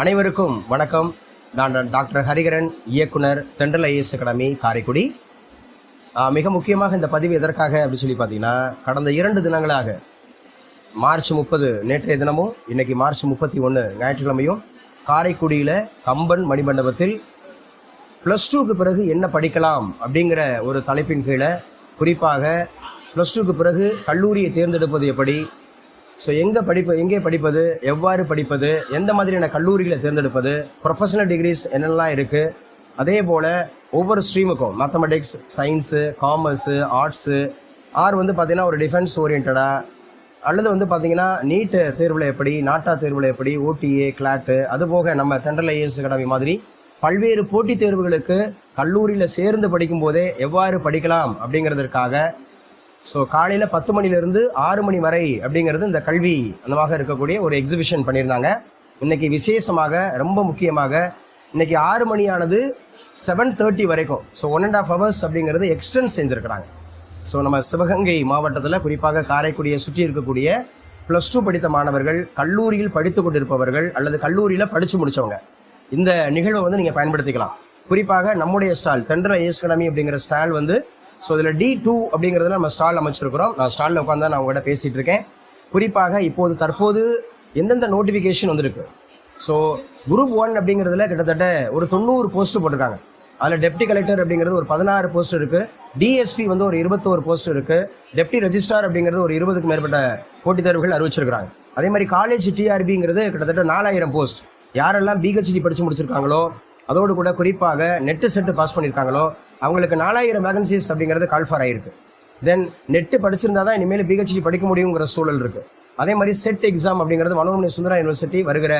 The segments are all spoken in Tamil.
அனைவருக்கும் வணக்கம். நான் டாக்டர் ஹரிகரன் இயக்குனர் தென்றல் ஐஎஸ் அகாடமி காரைக்குடி. மிக முக்கியமாக இந்த பதிவு எதற்காக அப்படி சொல்லி பார்த்தீங்கன்னா கடந்த இரண்டு தினங்களாக மார்ச் முப்பது நேற்றைய தினமும் இன்றைக்கி மார்ச் முப்பத்தி ஒன்று ஞாயிற்றுக்கிழமையும் காரைக்குடியில் கம்பன் மணிமண்டபத்தில் ப்ளஸ் டூக்கு பிறகு என்ன படிக்கலாம் அப்படிங்கிற ஒரு தலைப்பின் கீழே குறிப்பாக ப்ளஸ் டூக்கு பிறகு கல்லூரியை தேர்ந்தெடுப்பது எப்படி ஸோ எங்கே படிப்பு எங்கே படிப்பது எவ்வாறு படிப்பது எந்த மாதிரியான கல்லூரிகளை தேர்ந்தெடுப்பது ப்ரொஃபஷனல் டிகிரிஸ் என்னெல்லாம் இருக்குது அதே போல் ஒவ்வொரு ஸ்ட்ரீமுக்கும் mathematics science commerce arts or வந்து பார்த்திங்கன்னா ஒரு டிஃபென்ஸ் ஓரியன்டாக அல்லது வந்து பார்த்தீங்கன்னா நீட்டு தேர்வில் எப்படி நாட்டா தேர்வில் எப்படி ஓடிஏ கிளாட்டு அதுபோக நம்ம தென்றல் ஐஏஎஸ் அகாடமி மாதிரி பல்வேறு போட்டித் தேர்வுகளுக்கு கல்லூரியில் சேர்ந்து படிக்கும்போதே எவ்வாறு படிக்கலாம் அப்படிங்கிறதற்காக ஸோ காலையில் பத்து மணிலேருந்து ஆறு மணி வரை அப்படிங்கிறது இந்த கல்வி அந்தமாக இருக்கக்கூடிய ஒரு எக்ஸிபிஷன் பண்ணியிருந்தாங்க. இன்றைக்கி விசேஷமாக ரொம்ப முக்கியமாக இன்றைக்கி ஆறு மணியானது செவன் தேர்ட்டி வரைக்கும். So one and half hours அப்படிங்கிறது எக்ஸ்டென்ட் செஞ்சுருக்கிறாங்க. ஸோ நம்ம சிவகங்கை மாவட்டத்தில் குறிப்பாக காரைக்குடியை சுற்றி இருக்கக்கூடிய ப்ளஸ் டூ படித்த மாணவர்கள் கல்லூரியில் படித்து கொண்டிருப்பவர்கள் அல்லது கல்லூரியில் படித்து முடித்தவங்க இந்த நிகழ்வை வந்து நீங்கள் பயன்படுத்திக்கலாம். குறிப்பாக நம்முடைய ஸ்டால் தென்றல் ஐஎஸ் அப்படிங்கிற ஸ்டால் வந்து ஸோ இதில் டி டூ அப்படிங்கிறதுல நம்ம ஸ்டால் அமைச்சிருக்கிறோம். நான் ஸ்டாலில் உட்காந்து நான் உங்கள்கிட்ட பேசிகிட்டு இருக்கேன். குறிப்பாக இப்போது தற்போது எந்தெந்த நோட்டிஃபிகேஷன் வந்திருக்கு? ஸோ குரூப் ஒன் அப்படிங்கிறதுல கிட்டத்தட்ட ஒரு தொண்ணூறு போஸ்ட் போட்டிருக்காங்க. அதில் டெப்டி கலெக்டர் அப்படிங்கிறது ஒரு பதினாறு போஸ்ட் இருக்குது டிஎஸ்பி வந்து ஒரு இருபத்தோரு போஸ்ட் இருக்குது டெப்டி ரெஜிஸ்ட்ரார் அப்படிங்கிறது ஒரு இருபதுக்கு மேற்பட்ட போட்டித் தேர்வுகள் அறிவிச்சிருக்கிறாங்க. அதே மாதிரி காலேஜ் டிஆர்பிங்கிறது கிட்டத்தட்ட நாலாயிரம் போஸ்ட் யாரெல்லாம் பிஹெச்டி படித்து முடிச்சிருக்காங்களோ அதோடு கூட குறிப்பாக நெட்டு செட்டு பாஸ் பண்ணியிருக்காங்களோ அவங்களுக்கு நாலாயிரம் வேகன்சிஸ் அப்படிங்கிறது கால்ஃபார் ஆயிருக்கு. தென் நெட்டு படிச்சிருந்தா தான் இனிமேல் பிஹெச்டி படிக்க முடியுங்கிற சூழல் இருக்கு. அதே மாதிரி செட் எக்ஸாம் அப்படிங்கிறது மனோரமணி சுந்தரா யூனிவர்சிட்டி வருகிற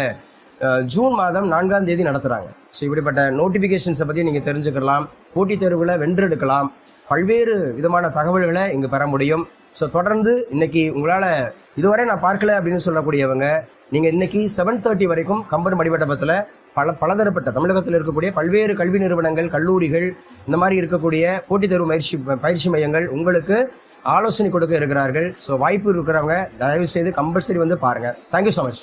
ஜூன் மாதம் நான்காம் தேதி நடத்துகிறாங்க ஸோ இப்படிப்பட்ட நோட்டிஃபிகேஷன்ஸை பற்றி நீங்கள் தெரிஞ்சுக்கலாம். போட்டித் தேர்வுகளை வென்றெடுக்கலாம் பல்வேறு விதமான தகவல்களை இங்கே பெற முடியும். ஸோ தொடர்ந்து இன்னைக்கு உங்களால் இதுவரை நான் பார்க்கல அப்படின்னு சொல்லக்கூடியவங்க நீங்கள் இன்னைக்கு செவன் தேர்ட்டி வரைக்கும் கம்பன் மடிவட்டபத்தில் பல பலதரப்பட்ட தமிழகத்தில் இருக்கக்கூடிய பல்வேறு கல்வி நிறுவனங்கள் கல்லூரிகள் இந்த மாதிரி இருக்கக்கூடிய போட்டித் தேர்வு பயிற்சி பயிற்சி மையங்கள் உங்களுக்கு ஆலோசனை கொடுக்க இருக்கிறார்கள். ஸோ வாய்ப்பு இருக்கிறவங்க தயவு செய்து கம்பல்சரி வந்து பாருங்கள் தேங்க்யூ ஸோ மச்